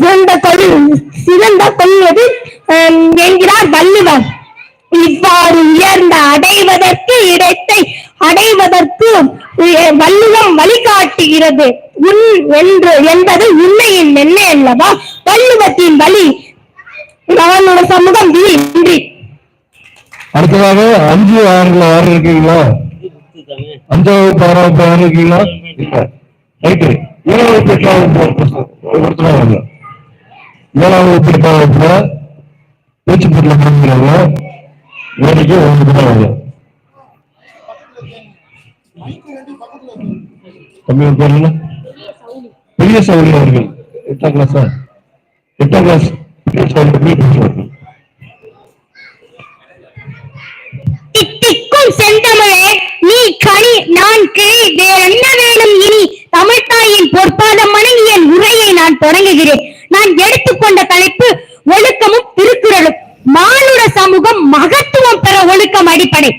சிறந்த கொள் சிறந்த கொள்வது என்கிறார் வள்ளுவர். இவ்வாறு உயர்ந்த அடைவதற்கு இடத்தை அடைவதற்கு வள்ளுவம் வழிகாட்டுகிறது. உன் என்று என்பது உண்மையின் என்ன அல்லவா? வள்ளுவத்தின் வழி நம்மளோட சமூகம் நன்றி அடுத்ததாக அஞ்சு ஆறுல ஆறு இருக்கீங்களா? அஞ்சாவது ஆறாவது ஆறு இருக்கீங்களா? ரைட்டு. ஏழாவது எட்டாவது ஒருத்தர் ஏழாவது எட்டாவது பேச்சு பொருள் பண்ணுறாங்க வேலைக்கு ஒன்று தான் வரல தம்பி பேர் பெரிய சௌரி அவர்கள். எட்டாம் கிளாஸா எட்டாம் கிளாஸ் பெரிய சௌரி பெரிய செந்தமிழே நீ கனி நான் கிளி வேற என்ன வேணும் இனி? தமிழ்த்தாயின் பொற்பாதம் வணங்கி என் உரையை நான் தொடங்குகிறேன். நான் எடுத்துக்கொண்ட தலைப்பு ஒழுக்கமும் திருக்குறளும். மானுட சமூகம் மகத்துவம் பெற ஒழுக்கம் அடிப்படை.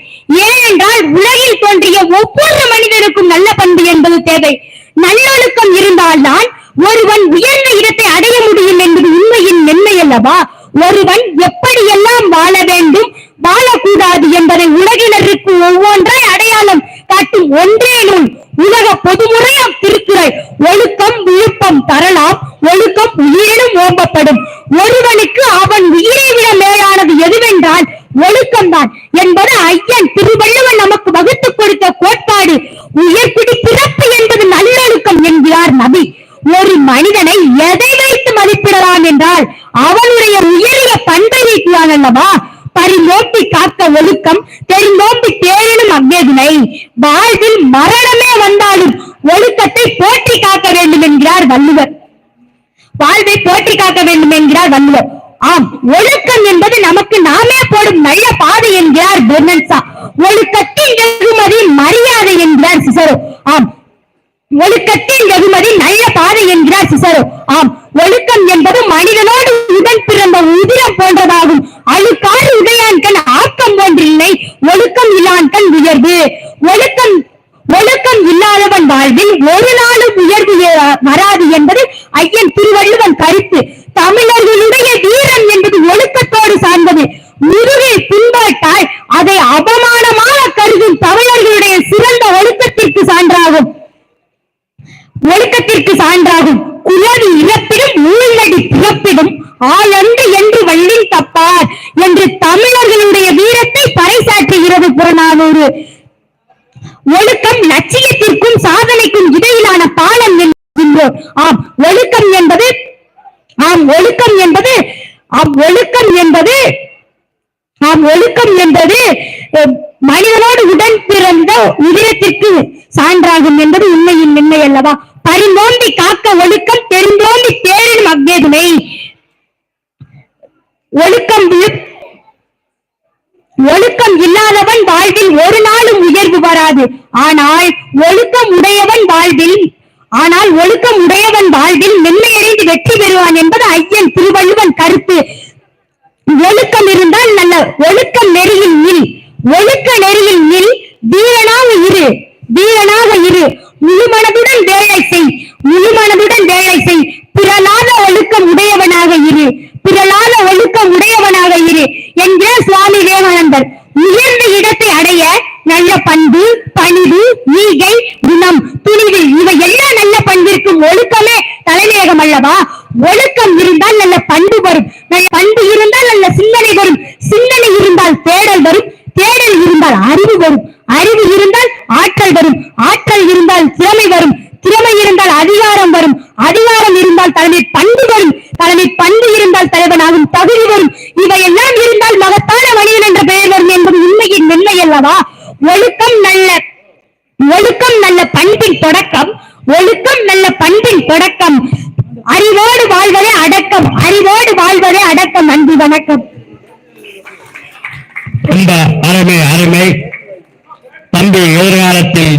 ஏனென்றால் உலகில் தோன்றிய ஒவ்வொரு மனிதனுக்கும் நல்ல பண்பு என்பது தேவை. நல்லொழுக்கம் இருந்தால்தான் ஒருவன் உயர்ந்த இடத்தை அடைய முடியும் என்பது உண்மையின் மென்மை அல்லவா? ஒருவன் எப்படியெல்லாம் வாழ வேண்டும் வாழக்கூடாது என்பதை உலகினருக்கு ஒவ்வொன்றாய் அடையாளம் காட்டும் ஒன்றே நூல் உலக பொதுமுறையாம் திருக்குறள் ஒழுக்கம் விழுப்பம் தரலாம் ஒழுக்கம் உயிரினும் ஓம்பப்படும் ஒருவனுக்கு அவன் உயிரை விட மேலானது எதுவென்றால் ஒழுக்கம்தான் என்பது ஐயன் திருவள்ளுவன் நமக்கு வகுத்துக் கொடுத்த கோட்பாடு உயர்குடி பிறப்பு என்பது நல்லொழுக்கம் என்கிறார் நபி ஒரு மனிதனை எதை வைத்து மதிப்பிடலாம் என்றால் அவனுடைய உயரிய பண்பை வைக்கிறான் அல்லவா பரிநோக்கி காக்க ஒழுக்கம் தெரிந்தோம்பி தேரினும் அவ்வேதினை வாழ்வில் மரணமே வந்தாலும் ஒழுக்கத்தை போற்றி காக்க வேண்டும் என்கிறார் வள்ளுவர் வாழ்வை போற்றி காக்க வேண்டும் என்கிறார் வள்ளுவர் ஆம் ஒழுக்கம் என்பது நமக்கு நாமே போடும் நல்ல பாதை என்கிறார் பெர்னன்சா ஒழுக்க வெகுமதி மரியாதை என்கிறார் சிசரோ ஆம் ஒழுக்கத்தின் வெகுமதி நல்ல பாதை என்கிறார் சிசரோ ஆம் ஒழுக்கம் என்பது மனிதனோடு உடன் பிறந்த உதிரம் போன்றதாகும் அழுக்காறு உடையான்கண் ஆக்கம் போன்றில்லை ஒழுக்கம் இல்லான்கண் உயர்வு ஒழுக்கம் ஒழுக்கம் இல்லாதவன் வாழ்வில் ஒரு நாளும் உயர்வு ஏ- வராது என்பது ஐயன் திருவள்ளுவன் கருத்து தமிழர்களுடைய வீரம் என்பது ஒழுக்கத்தோடு சார்ந்தது முதுகை பின்பாட்டால் அதை அவமானமாக கருதும் தமிழர்களுடைய சிறந்த ஒழுக்கத்திற்கு சான்றாகும் ஒழுக்கத்திற்கு சான்றாகும் குலவி இழப்பிடும் ஊழடி ஆளண்டு என்று வள்ளின் தப்பார் என்று தமிழர்களுடைய வீரத்தை பறைசாற்றுகிறது புறநானூறு. ஒழுக்கம் லட்சியத்திற்கும் சாதனைக்கும் இடையிலான பாலம் என்கின்றோம். ஆம் ஒழுக்கம் என்பது ஆம் ஒழுக்கம் என்பது ஆம் ஒழுக்கம் என்பது ஆம் ஒழுக்கம் என்பது மனிதனோடு உடன் பிறந்த உதிரத்திற்கு சான்றாகும் என்பது உண்மையின் மென்மை அல்லவா பரிந்தோண்டி காக்க ஒழுக்கம் தெரிந்தோண்டி தேரின் அவ்வேதுமை ஒழுக்கம் வி- ஒழுக்கம் இல்லாதவன் வாழ்வில் ஒரு நாளும் உயர்வு வராது ஆனால் ஒழுக்கம் உடையவன் வாழ்வில் ஆனால் ஒழுக்கம் உடையவன் வாழ்வில் மென்மையடைந்து வெற்றி பெறுவான் என்பது ஐயன் திருவள்ளுவன் கருத்து. ஒழுக்கம் இருந்தால் நல்ல ஒழுக்கம் நெறியில் நில். ஒழுக்க நெறியில் நில் வீரனாக இரு வீரனாக இரு. முழு மனதுடன் வேலை செய் முழு மனதுடன் வேலை செய். பிறலாத ஒழுக்கம் உடையவனாக இரு பிறலாத ஒழுக்கம் உடையவனாக இரு என்கிற சுவாமி விவேகானந்தர். உயர்ந்த இடத்தை அடைய நல்ல பண்பு பணிவு ஈகை குணம் துணிவு இவை ஒழுக்கமே தலைநேகம் அல்லவா? ஒழுக்கம் இருந்தால் நல்ல பண்பு வரும். பண்பு இருந்தால் நல்ல சிந்தனை வரும். சிந்தனை இருந்தால் தேடல் வரும். தேடல் இருந்தால் அறிவு வரும். அறிவு இருந்தால் ஆற்றல் வரும் ஆற்றல் இருந்தால் திறமை வரும் திறமை இருந்தால் அதிகாரம் வரும் அதிகாரம் இருந்தால் தலைமை பண்பு வரும் தலைமை பண்பு இருந்தால் தலைவனாகும் தகுதி வரும் இவையெல்லாம் இருந்தால் மகத்தான மனிதன் என்ற பெயர் வரும் என்பது உண்மையின் மென்மை அல்லவா ஒழுக்கம் நல்ல ஒழுக்கம் நல்ல பண்பின் தொடக்கம் ஒழுக்கம் நல்ல பண்பின் தொடக்கம் அறிவோடு வாழ்வதே அடக்கம் அறிவோடு வாழ்வதே அடக்கம் அன்பு வணக்கம் ரொம்ப அருமை அருமை தம்பி எதிர்காலத்தில்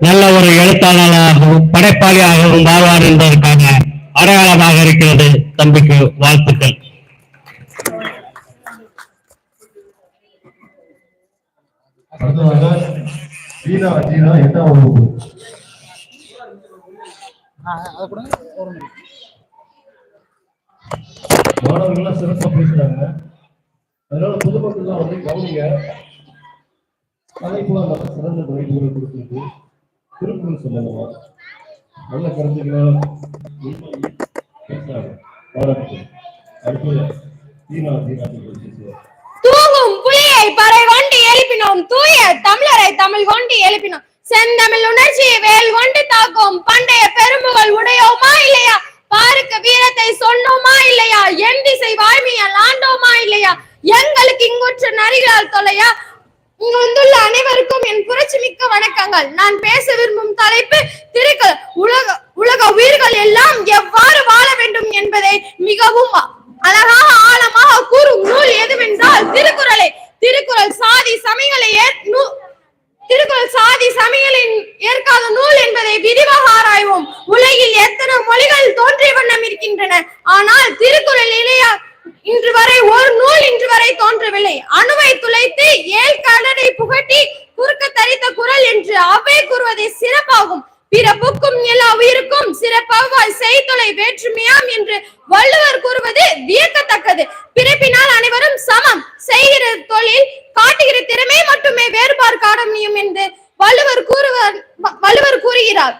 நல்ல ஒரு எழுத்தாளராகவும் படைப்பாளியாகவும் வாழ்வார் என்பதற்கான அடையாளமாக இருக்கிறது தம்பிக்கு வாழ்த்துக்கள் அடுத்ததாக ஜீனா ஜீனா எட்டாம் வகுப்பு. மாணவர்கள்லாம் சிறப்பா பேசுறாங்க. அதனால பொதுமக்கள்லாம் வந்து கவனிங்க. தலைப்புல நல்ல சிறந்த மொழிகளை கொடுத்துருக்கு. திருக்குறள் சொல்லணுமா? நல்ல கருத்துக்களை பேசுறாங்க. பாராட்டுகள். அடுத்து தீனா தீனா பேசுவார் தூங்கும் புலியை பறை கொண்டு எழுப்பினோம் தூய தமிழரை தமிழ் கொண்டு எழுப்பினோம். செந்தமிழ் உணர்ச்சியை வேல் கொண்டு தாக்கும் பண்டைய பெரும்புகள் உடையோமா இல்லையா? பாருக்கு வீரத்தை சொன்னோமா இல்லையா? என் திசை வாய்மையால் ஆண்டோமா இல்லையா? எங்களுக்கு இங்குற்ற நரிகளால் தொலையா? இங்கு வந்துள்ள அனைவருக்கும் என் புரட்சி மிக்க வணக்கங்கள். நான் பேச விரும்பும் தலைப்பு திருக்கள் உலக உலக உயிர்கள் எல்லாம் எவ்வாறு வாழ வேண்டும் என்பதை மிகவும் அழகாக ஆழமாக கூறும் நூல் எதுவென்றால் திருக்குறளை. திருக்குறள் சாதி சமயங்களை திருக்குறள் சாதி சமயங்களின் ஏற்காத நூல் என்பதை விரிவாக ஆராய்வோம். உலகில் எத்தனை மொழிகள் தோன்றிய வண்ணம் இருக்கின்றன. ஆனால் திருக்குறள் இளையா இன்று வரை ஒரு நூல் இன்று வரை தோன்றவில்லை. அணுவை துளைத்து ஏழ் கடலை புகட்டி குறுக்க தரித்த குரல் என்று அவை கூறுவதை சிறப்பாகும். பிறப்புக்கும் எல்லா உயிருக்கும் சிறப்பாவாய் செய்தொலை வேற்றுமையாம் என்று வள்ளுவர் கூறுவது வியக்கத்தக்கது பிறப்பினால் அனைவரும் சமம் செய்கிற தொழில் காட்டுகிற திறமை மட்டுமே வேறுபாடு காண முடியும் என்று வள்ளுவர் கூறுவர் வ- வள்ளுவர் கூறுகிறார்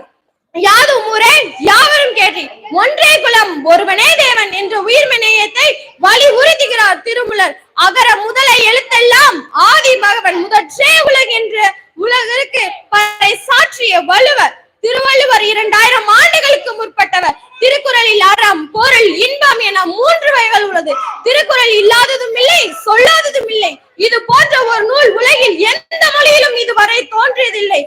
யாதும் ஊரே யாவரும் கேட்டி ஒன்றே குலம் ஒருவனே தேவன் என்ற உயிர்மை நேயத்தை வலியுறுத்துகிறார் திருமுலர் அகர முதல எழுத்தெல்லாம் ஆதி பகவன் முதற்றே உலகு என்று உலகிற்கு பறை சாற்றிய வள்ளுவர் திருவள்ளுவர் இரண்டாயிரம் ஆண்டுகளுக்கு முற்பட்டவர் திருக்குறளில் அறம் பொருள் இன்பம் என மூன்று வகைகள் உள்ளது திருக்குறள் இல்லாததும் இல்லை சொல்லாததும் இல்லை இது போன்ற ஒரு நூல் உலகில் எந்த மொழியிலும் இதுவரை தோன்றியதில்லை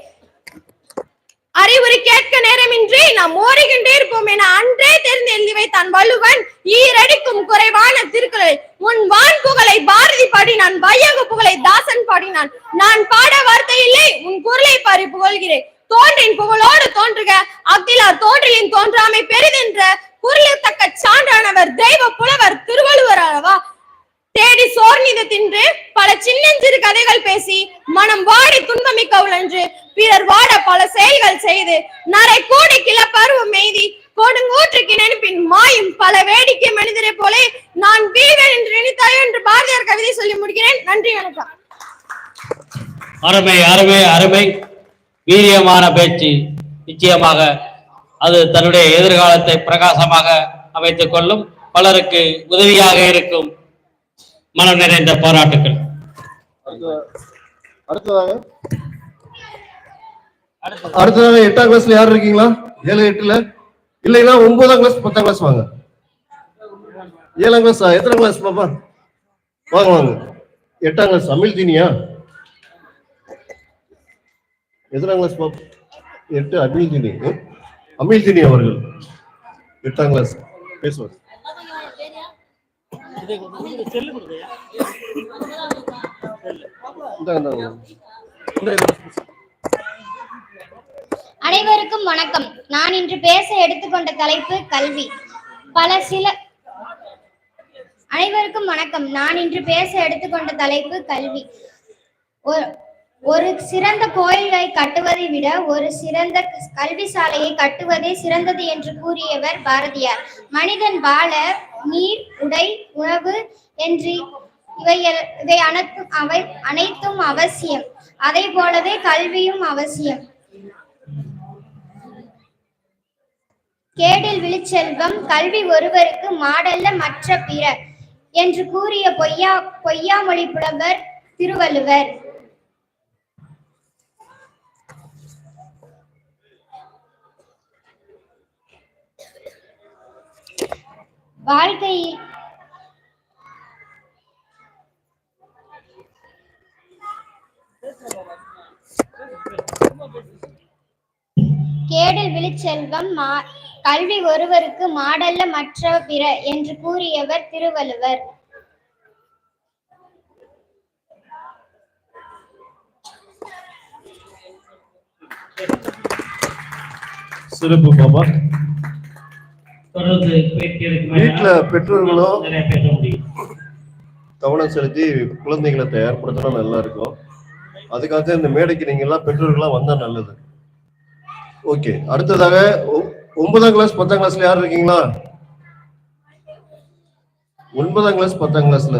அறிவுரை கேட்க நேரமின்றி நாம் ஓடுகின்றே இருப்போம் என அன்றே தெரிந்து எழுதி வைத்தான் வள்ளுவன் ஈரடிக்கும் குறைவான திருக்குறள். உன் வான் புகழை பாரதி பாடினான் வையக புகழை தாசன் பாடினான். நான் பாட வார்த்தை இல்லை உன் குரலை பாரி புகழ்கிறேன். தோன்றின் புகழோடு தோன்றுக அக்திலார் தோன்றலின் தோன்றாமை பெரிதென்ற குரலுத்தக்க சான்றானவர் தெய்வ புலவர் திருவள்ளுவர் அல்லவா? தேடி சோர்நித தின்று பல சின்னஞ்சிறு கதைகள் பேசி மனம் வாடி துன்பமிக்க உழன்று பிறர் வாட பல செயல்கள் செய்து நரை கூடி கிள பருவம் எய்தி கொடுங்கூற்றுக்கு நினைப்பின் மாயும் பல வேடிக்கை மனிதரை போலே நான் வீரன் என்று நினைத்தாயோ என்று பாரதியார் கவிதை சொல்லி முடிக்கிறேன். நன்றி வணக்கம். அருமை அருமை அருமை. வீரியமான பேச்சு. நிச்சயமாக அது தன்னுடைய எதிர்காலத்தை பிரகாசமாக அமைத்துக் கொள்ளும். பலருக்கு உதவியாக இருக்கும் மனம் நிறைந்த பாராட்டுக்கள் அடுத்ததாக. அடுத்ததாக எட்டாம் கிளாஸ்ல யார் இருக்கீங்களா? ஏழு எட்டுல? இல்லைன்னா ஒன்பதாம் கிளாஸ் பத்தாம் கிளாஸ் வாங்க. ஏழாம் கிளாஸ் எத்தனை கிளாஸ் பாப்பா? வாங்க வாங்க. எட்டாம் கிளாஸ் அமில் தீனியா? எத்தனாம் கிளாஸ் பாப்பா எட்டு அமில் தீனி? அமில் தீனி அவர்கள். எட்டாம் கிளாஸ் பேசுவார். இந்தாங்க. அனைவருக்கும் வணக்கம். நான் இன்று பேச எடுத்துக்கொண்ட தலைப்பு கல்வி. பல சில அனைவருக்கும் வணக்கம். நான் இன்று பேச எடுத்துக்கொண்ட தலைப்பு கல்வி. ஒரு- ஒரு சிறந்த கோயிலை கட்டுவதை விட ஒரு சிறந்த கல்வி சாலையை கட்டுவதே சிறந்தது என்று கூறியவர் பாரதியார். மனிதன் வாழ நீர் உடை உணவு என்று இவை எல்- இவை அனைத்தும் அவை அனைத்தும் அவசியம். அதை போலவே கல்வியும் அவசியம். கேடில் விழுச்செல்வம் கல்வி ஒருவருக்கு மாடல்ல மற்ற பிற என்று கூறிய பொய்யா பொய்யாமொழி புலவர் திருவள்ளுவர். வாழ்க்கையில் கேடில் விழுச்செல்வம் மா கல்வி ஒருவருக்கு மாடல்ல மற்ற பிற என்று கூறியவர் திருவள்ளுவர். சிறப்பு எடுக்கும் வீட்டுல முடியும். கவனம் செலுத்தி குழந்தைகளை தயார்படுத்தினா நல்லா இருக்கும். அதுக்காக இந்த மேடைக்கு நீங்க எல்லாம் பெற்றோர்களா வந்தா நல்லது. ஓகே அடுத்ததாக ஒன்பதாம் கிளாஸ் பத்தாம் கிளாஸ்ல யார் இருக்கீங்களா? ஒன்பதாம் கிளாஸ் பத்தாம் கிளாஸ்ல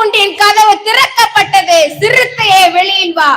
கூண்டின் கதவு திறக்கப்பட்டது. சிறுத்தையே வெளியில் வா.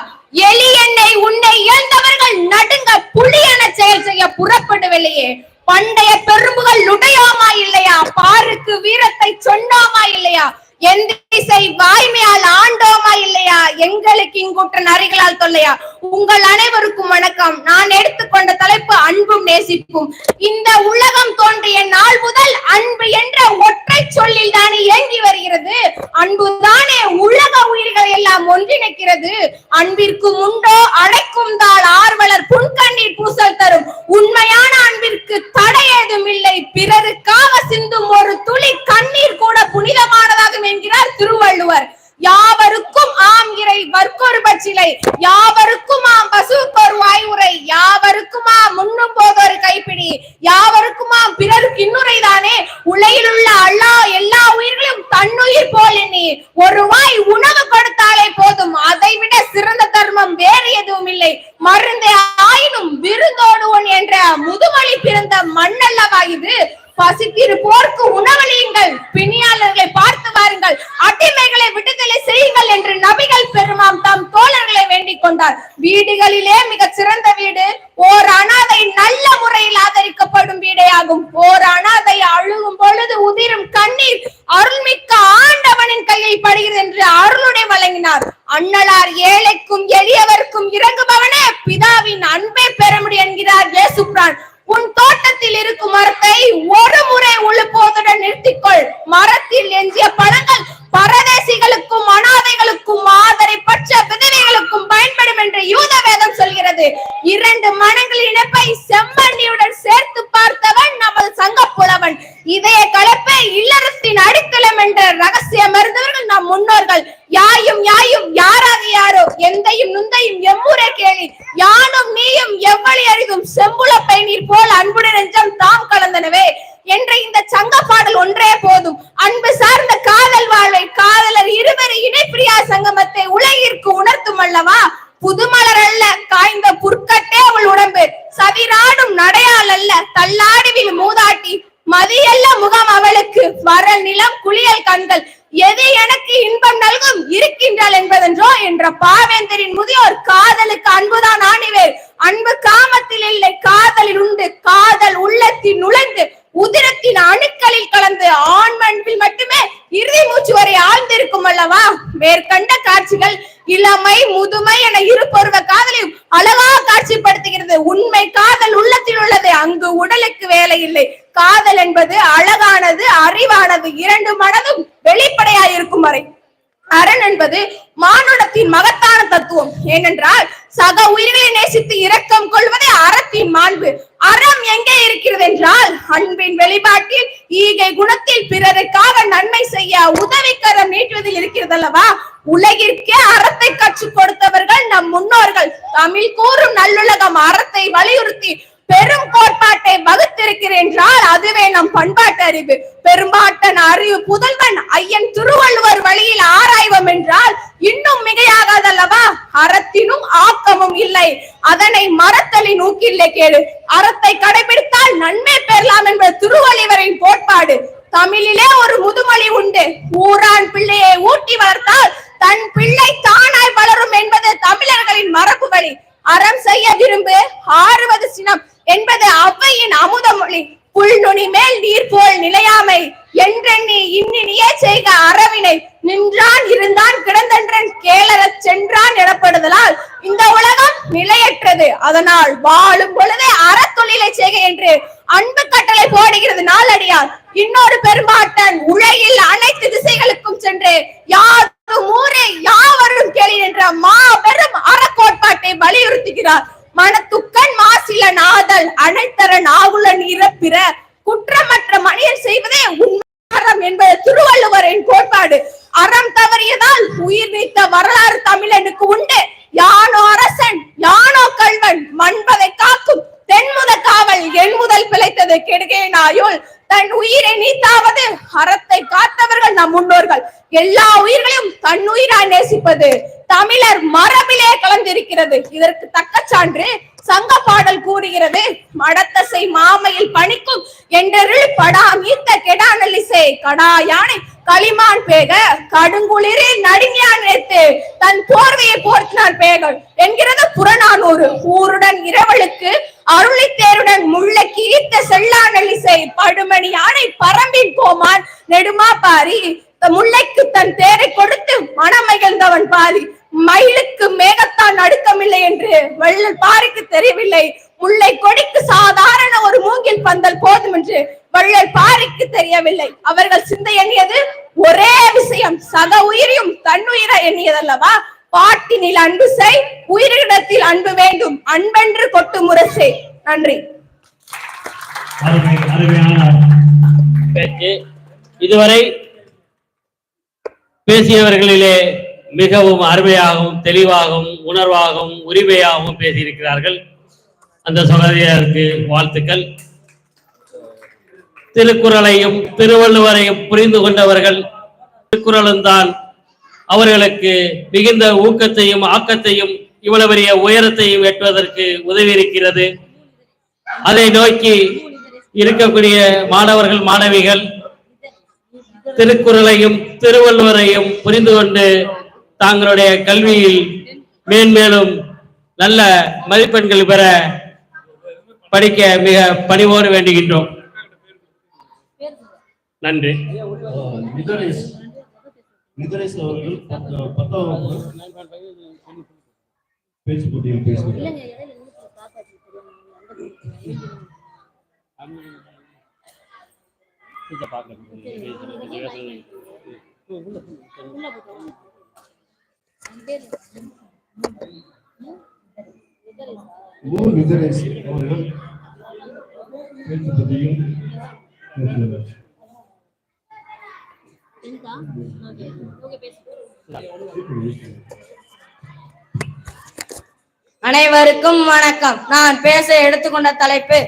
எலி என்னை உன்னை இழந்தவர்கள் நடுங்க புலியென செயல் செய்ய புறப்படவில்லையே பண்டைய பெரும்புகள் உடையோமா இல்லையா பாருக்கு வீரத்தை சொன்னோமா இல்லையா எந்த திசை வாய்மையால் ஆண்டோமா இல்லையா? எங்களுக்கு இங்குற்ற நரிகளால் தொல்லையா? உங்கள் அனைவருக்கும் வணக்கம். நான் எடுத்துக்கொண்ட தலைப்பு அன்பும் நேசிப்பும். இந்த உலகம் தோன்றிய நாள் முதல் அன்பு என்ற ஒற்றை சொல்லில் தானே இயங்கி வருகிறது. அன்புதானே உலக உயிர்களை எல்லாம் ஒன்றிணைக்கிறது. அன்பிற்கும் உண்டோ அழைக்கும் தாள் ஆர்வலர் புன்கண்ணீர் பூசல் தரும் உண்மையான அன்பிற்கு தடை ஏதும் இல்லை பிறருக்காக சிந்தும் ஒரு துளி கண்ணீர் கூட புனிதமானதாகும் என்கிறார் திருவள்ளுவர் யாவருக்கும் ஆம் இறை வர்க்கொரு பச்சிலை யாவருக்கும் ஆம் பசுக்கொரு வாய்வுரை யாவருக்குமா முன்னும் போதொரு கைப்பிடி யாவருக்குமா பிறருக்கு இன்னுரை தானே உலகில் உள்ள அல்லா எல்லா உயிர்களும் தன்னுயிர் போல் எண்ணி ஒரு வாய் உணவு கொடுத்தாலே போதும் அதை விட சிறந்த தர்மம் வேறு எதுவும் இல்லை மருந்தே ஆயினும் விருந்தோடு உன் என்ற முதுமொழி பிறந்த மண்ணல்லவா இது பசித்திரு போர்க்கு உணவளியுங்கள் பிணியாளர்களை பார்த்து வாருங்கள் அடிமைகளை விடுதலை செய்யுங்கள் என்று நபிகள் பெருமாம் தம் தோழர்களை வேண்டிக் கொண்டார். வீடுகளிலே மிக சிறந்த வீடு ஓர் அனாதை நல்ல முறையில் ஆதரிக்கப்படும் வீடேயாகும். ஓர் அனாதை அழுகும் பொழுது உதிரும் கண்ணீர் அருள்மிக்க ஆண்டவனின் கையில் படுகிறது என்று அருளுடை வழங்கினார். அண்ணலார் ஏழைக்கும் எளியவர்க்கும் இறங்குபவனே பிதாவின் அன்பை பெற முடியும் என்கிறார் இயேசுப்ரான். உன் தோட்டத்தில் இருக்கும் மரத்தை ஒரு முறை உழுப்போதுடன் நிறுத்திக்கொள். மரத்தில் எஞ்சிய பழங்கள் பரதேசிகளுக்கும் அனாதைகளுக்கும் ஆதரை பற்ற விதவைகளுக்கும் பயன்படும் என்று யூத வேதம் சொல்கிறது. இரண்டு மனங்களின் இணைப்பை செம்மண்ணியுடன் சேர்த்து பார்த்தவன் நமது சங்க புலவன் இதய கலப்பை இல்லறத்தின் அடித்தளம் என்ற ரகசியம் இருந்தவர்கள் நம் முன்னோர்கள். யாயும் யாயும் யார் யாரோ? எந்தையும் நுந்தையும் எம்முறை கேளி. யானும் நீயும் எவ்வளி அறிதும் செம்புல நீர் போல் அன்புடன் நெஞ்சம் தாம் கலந்தனவே. என்ற இந்த சங்க பாடல் ஒன்றே போதும். அன்பு சார்ந்த காதல் வாழ்வை காதலர் இருவரு இணைப்பிரியா சங்கமத்தை உலகிற்கு உணர்த்தும் அல்லவா? புதுமலர் அல்ல காய்ந்த புற்கட்டே அவள் உடம்பு. சதிராடும் நடையால் அல்ல தள்ளாடுவில் மூதாட்டி. மதியல்ல முகம் அவளுக்கு வரல் நிலம் குளியல் கண்கள். எது எனக்கு இன்பம் நல்கும் இருக்கின்றாள் என்பதென்றோ? என்ற பாவேந்தரின் முதியோர் காதலுக்கு அன்புதான் ஆணிவேர் அன்பு காமத்தில் இல்லை காதலில் உண்டு. காதல் உள்ளத்தில் நுழைந்து உதிரத்தின் அணுக்களில் கலந்து ஆண் அன்பில் மட்டுமே இறுதி மூச்சு வரை ஆழ்ந்திருக்கும் அல்லவா? மேற்கண்ட காட்சிகள் இளமை முதுமை என இரு பருவ காதலையும் அழகாக காட்சிப்படுத்துகிறது. உண்மை காதல் உள்ளத்தில் உள்ளது. அங்கு உடலுக்கு வேலை இல்லை. காதல் என்பது அழகானது அறிவானது இரண்டு மனதும் வெளிப்படையாயிருக்கும் வரை. அரண் என்பது மானுடத்தின் மகத்தான தத்துவம். ஏனென்றால் சக உயிர்களை நேசித்து இரக்கம் கொள்வதே அறத்தின் மாண்பு. அறம் எங்கே இருக்கிறது என்றால் அன்பின் வெளிப்பாட்டில் ஈகை குணத்தில் பிறருக்காக நன்மை செய்ய உதவிக்கரம் நீட்டுவதில் இருக்கிறது அல்லவா உலகிற்கே அறத்தை கற்றுக் கொடுத்தவர்கள் நம் முன்னோர்கள். தமிழ் கூறும் நல்லுலகம் அறத்தை வலியுறுத்தி பெரும் கோட்பாட்டை வகுத்து என்றால் அதுவே நம் பண்பாட்டு அறிவு பெரும்பாட்டன் அறிவு புதல்வன் ஐயன் திருவள்ளுவர் வழியில் ஆராய்வம் என்றால் இன்னும் மிகையாகாதல்லவா? அறத்தினும் ஆக்கமும் இல்லை. அதனை மரத்தலின் நோக்கில்லை கேடு. அறத்தை கடைபிடித்தால் நன்மை பெறலாம் என்ற திருவள்ளுவரின் கோட்பாடு. தமிழிலே ஒரு முதுமொழி உண்டு. ஊரான் பிள்ளையை ஊட்டி வளர்த்தால் தன் பிள்ளை தானாய் வளரும் என்பது தமிழர்களின் மரபு வழி அறம் செய்ய விரும்பு ஆறுவது சினம். என்பது அவ்வையின் அமுதமொழி புல்நுனி புல் நுனி மேல் நீர் போல் நிலையாமை. என்றெண்ணி இன்னினியே செய்க அறவினை. நின்றான் இருந்தான் கிடந்தன்றன் கேளரச் சென்றான் எனப்படுதலால் இந்த உலகம் நிலையற்றது. அதனால் வாழும் பொழுதே அறத்தொழிலை செய்க என்று அன்பு கட்டளை போடுகிறது நாளடியார். இன்னொரு பெரும்பாட்டன் உலகில் அனைத்து திசைகளுக்கும் சென்று யாரும் ஊரே யாவரும் கேளி என்ற மாபெரும் அறக்கோட்பாட்டை வலியுறுத்துகிறார். மனத்துக்கண் மாசில நாதல் அனைத்தரன் ஆகுலன் இறப்பிற குற்றமற்ற மனிதர் செய்வதே உண்மை என்பது திருவள்ளுவரின் கோட்பாடு. அறம் தவறியதால் உயிர் நீத்த வரலாறு தமிழனுக்கு உண்டு. யானோ அரசன் யானோ கள்வன் மண்பதை காக்கும் தென்முத காவல் என் முதல் பிழைத்தது கெடுகேனாயுள் தன் உயிரை நீத்தாவது அறத்தை காத்தவர்கள் நம் முன்னோர்கள். எல்லா உயிர்களையும் தன் நேசிப்பது தமிழர் மரபிலே கலந்திருக்கிறது. இதற்கு தக்க சான்று சங்க பாடல் கூறுகிறது. மடத்தசை மாமையில் பணிக்கும் என்றருள் படா மீத்த கெடா நல்லிசை கடா யானை களிமான் பேக கடுங்குளிரே நடுங்கியான் நேத்து தன் போர்வையை போர்த்தினார் பேகள் என்கிறது புறநானூறு. ஊருடன் இரவலுக்கு அருளித்தேருடன் தேருடன் கிழித்த செல்லானலிசை செல்லா படுமணி யானை பரம்பின் கோமான் நெடுமா பாரி முல்லைக்கு தன் தேரை கொடுத்து மனமகிழ்ந்தவன் பாரி மயிலுக்கு மேகத்தான் நடுக்கமில்லை என்று வள்ளல் பாரிக்கு தெரியவில்லை முல்லை கொடிக்கு சாதாரண ஒரு மூங்கில் பந்தல் போதும் என்று வள்ளல் பாரிக்கு தெரியவில்லை. அவர்கள் சிந்தை எண்ணியது ஒரே விஷயம். சக உயிரையும் தன்னுயிர எண்ணியதல்லவா? பாட்டினில் அன்பு செய் உயிரிடத்தில் அன்பு வேண்டும். அன்பென்று கொட்டு முரசே. நன்றி. அருமை அருமையான பேச்சு. இதுவரை பேசியவர்களிலே மிகவும் அருமையாகவும் தெளிவாகவும் உணர்வாகவும் உரிமையாகவும் பேசியிருக்கிறார்கள். அந்த சகோதரியாருக்கு வாழ்த்துக்கள். திருக்குறளையும் திருவள்ளுவரையும் புரிந்து கொண்டவர்கள் திருக்குறளும் தான் அவர்களுக்கு மிகுந்த ஊக்கத்தையும் ஆக்கத்தையும் இவ்வளவு பெரிய உயரத்தையும் எட்டுவதற்கு உதவி இருக்கிறது அதை நோக்கி இருக்கக்கூடிய மாணவர்கள் மாணவிகள் திருக்குறளையும் திருவள்ளுவரையும் புரிந்து கொண்டு தாங்களுடைய கல்வியில் மேன்மேலும் நல்ல மதிப்பெண்கள் பெற படிக்க மிக பணிவோடு வேண்டுகின்றோம் நன்றி நிதரேஷ் நிதரேஷ் அவர்கள் பத்த- பத்தாம் வகுப்பு பேச்சு போட்டியில் பேசுகிறார் அவர்கள் பேசுகிறார் அனைவருக்கும் வணக்கம். நான் பேச எடுத்துக்கொண்ட தலைப்பு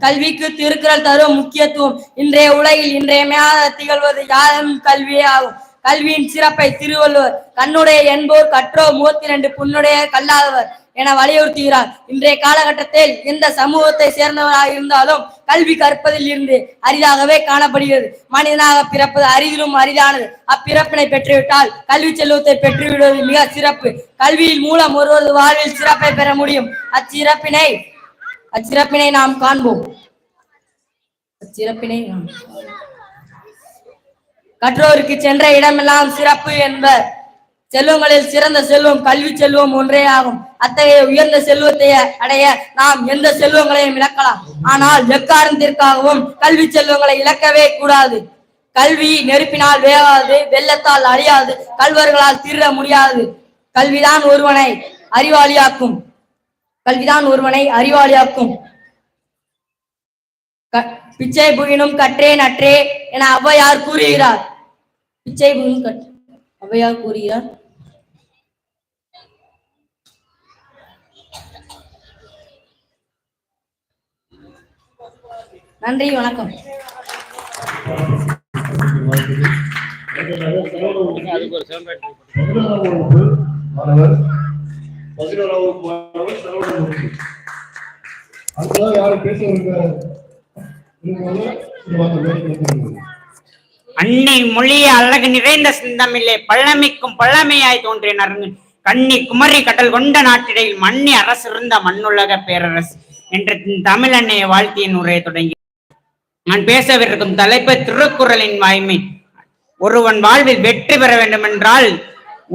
கல்விக்கு திருக்குறள் தரும் முக்கியத்துவம். இன்றைய உலகில் இன்றையமையாக திகழ்வது யாரும் கல்வியே ஆகும். கல்வியின் சிறப்பை திருவள்ளுவர் கண்ணுடைய என்போர் கற்றோ மூத்தி ரெண்டு புண்ணுடைய கல்லாதவர் என வலியுறுத்துகிறார். இன்றைய காலகட்டத்தில் எந்த சமூகத்தை சேர்ந்தவராக இருந்தாலும் கல்வி கற்பதில் இருந்து அரிதாகவே காணப்படுகிறது. மனிதனாக பிறப்பது அரிதிலும் அரிதானது. அப்பிறப்பினை பெற்றுவிட்டால் கல்வி செல்வத்தை பெற்றுவிடுவது மிக சிறப்பு. கல்வியின் மூலம் ஒருவரது வாழ்வில் சிறப்பை பெற முடியும். அச்சிறப்பினை அச்சிறப்பினை நாம் காண்போம். அச்சிறப்பினை நாம் கற்றோருக்கு சென்ற இடமெல்லாம் சிறப்பு என்பர் செல்வங்களில் சிறந்த செல்வம் கல்வி செல்வம் ஒன்றே ஆகும். அத்தகைய உயர்ந்த செல்வத்தை அடைய நாம் எந்த செல்வங்களையும் இழக்கலாம். ஆனால் எக்காரணத்திற்காகவும் கல்வி செல்வங்களை இழக்கவே கூடாது. கல்வி நெருப்பினால் வேகாது வெள்ளத்தால் அழியாது கல்வர்களால் திருட முடியாது. கல்விதான் ஒருவனை அறிவாளியாக்கும். கல்விதான் ஒருவனை அறிவாளியாக்கும். க- பிச்சை புகினும் கற்றே நற்றே என ஔவையார் கூறுகிறார். பிச்சை புகினும் அவையார் கூறுகிறார் நன்றி வணக்கம். மாணவர் பதினோராம் வகுப்பு மாணவர் சரவணமூர்த்தி அதுதான் யாரும் பேச அன்னை மொழிய அழகு நிறைந்த சிந்தமில்லை. பழமைக்கும் பழமையாய் தோன்றினர் கன்னி குமரி கடல் கொண்ட நாட்டிடையில் மன்னி அரசு இருந்த மண்ணுலக பேரரசு என்ற தமிழ் அன்னைய வாழ்க்கையின் உரையை தொடங்கி. நான் பேசவிருக்கும் தலைப்பு திருக்குறளின் வாய்மை. ஒருவன் வாழ்வில் வெற்றி பெற வேண்டும் என்றால்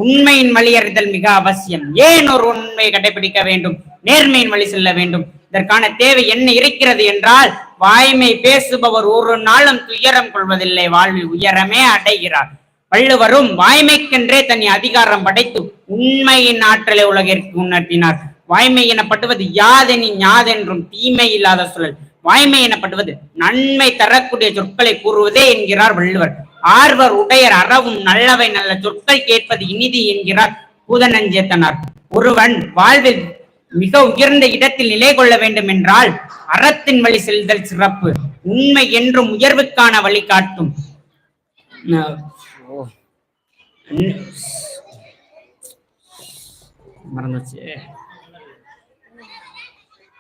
உண்மையின் வழி அறிதல் மிக அவசியம். ஏன் ஒரு உண்மையை கடைபிடிக்க வேண்டும்? நேர்மையின் வழி செல்ல வேண்டும். இதற்கான தேவை என்ன இருக்கிறது என்றால் வாய்மை பேசுபவர் ஒரு நாளும் துயரம் கொள்வதில்லை. வாழ்வில் உயரமே அடைகிறார். வள்ளுவரும் வாய்மைக்கென்றே தனி அதிகாரம் படைத்து உண்மையின் ஆற்றலை உலகிற்கு உணர்த்தினார். வாய்மை எனப்பட்டுவது யாதெனின் யாதென்றும் தீமை இல்லாத சொல்லல் வாய்மை எனப்பட்டுவது நன்மை தரக்கூடிய சொற்களை கூறுவதே என்கிறார் வள்ளுவர். ஆர்வர் உடையர் அறவும் நல்லவை நல்ல சொற்கள் கேட்பது இனிதி என்கிறார். பூதநஞ்சேத்தனார். ஒருவன் வாழ்வில் மிக உயர்ந்த இடத்தில் நிலை கொள்ள வேண்டும் என்றால் அறத்தின் வழி செல்தல் சிறப்பு. உண்மை என்றும் உயர்வுக்கான வழி காட்டும். மறந்துச்சு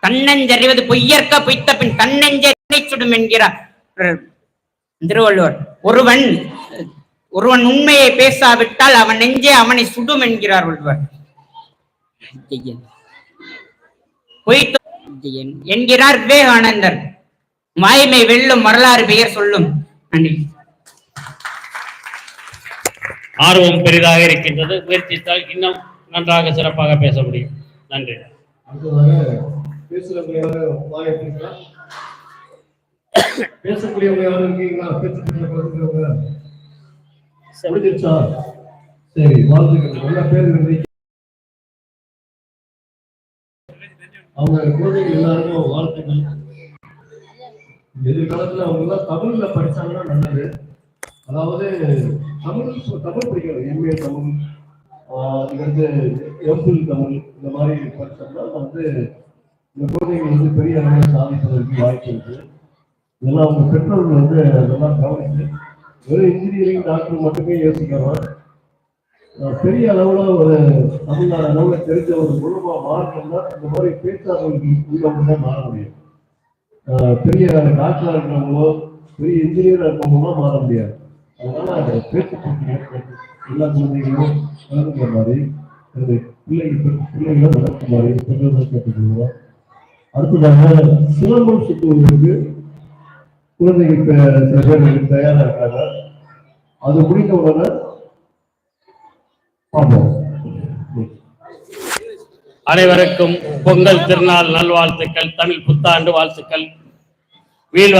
தன்னஞ்சறிவது பொய்யற்க பொய்த்த பின் தன்னெஞ்சை சுடும் என்கிறார் திருவள்ளுவர். ஒருவன் ஒருவன் உண்மையை பேசாவிட்டால் அவன் நெஞ்சே அவனை சுடும் என்கிறார் வள்ளுவர். பொய்த்த என்கிறார் விவேகானந்தர். வாய்மை வெல்லும் வரலாறு பெயர் சொல்லும். நன்றி. ஆர்வம் பெரிதாக இருக்கின்றது. முயற்சித்தால் இன்னும் நன்றாக சிறப்பாக பேச முடியும். நன்றி. பேசக்கூடியவங்க சரி வாழ்த்துக்கள். நல்ல பேர் அவங்க குழந்தைகள் எல்லாருக்கும் வாழ்த்துக்கள். எதிர்காலத்துல அவங்க எல்லாம் தமிழ்ல படிச்சாங்கன்னா நல்லது. அதாவது தமிழ் தமிழ் படிக்கணும். எம்ஏ தமிழ் ஆஹ் இது வந்து எம்பிள் தமிழ் இந்த மாதிரி படிச்சோம்னா வந்து இந்த குழந்தைகள் வந்து பெரிய அளவில் சாதிப்பதற்கு வாய்ப்பு இருக்கு. இதெல்லாம் அவங்க பெற்றோர்கள் வந்து அதெல்லாம் கவனிச்சு வெறும் இன்ஜினியரிங் டாக்டர் மட்டுமே யோசிக்காம பெரிய அளவுல ஒரு தமிழ்நாடு அளவுல தெரிஞ்ச ஒரு குழுமா மாறணும்னா இந்த மாதிரி பேச்சாளர்களுக்கு உள்ளவங்க தான் மாற முடியும் பெரிய டாக்டரா இருக்கிறவங்களோ பெரிய இன்ஜினியரா இருக்கிறவங்களோ மாற முடியாது. அதனால அந்த பேச்சு எல்லா குழந்தைகளும் கலந்துக்கிற மாதிரி பிள்ளைங்க பிள்ளைகள் வளர்க்கிற மாதிரி பெற்றோர்கள் கேட்டுக்கொள்வோம். அடுத்ததாக சிலம்பம் சுற்றுவதற்கு குழந்தைகள் பே- சில பேர் இருக்காங்க. அது முடிந்த உடனே அனைவருக்கும் பொங்கல் திருநாள் நல்வாழ்த்துக்கள் தமிழ் புத்தாண்டு வாழ்த்துக்கள். வீல்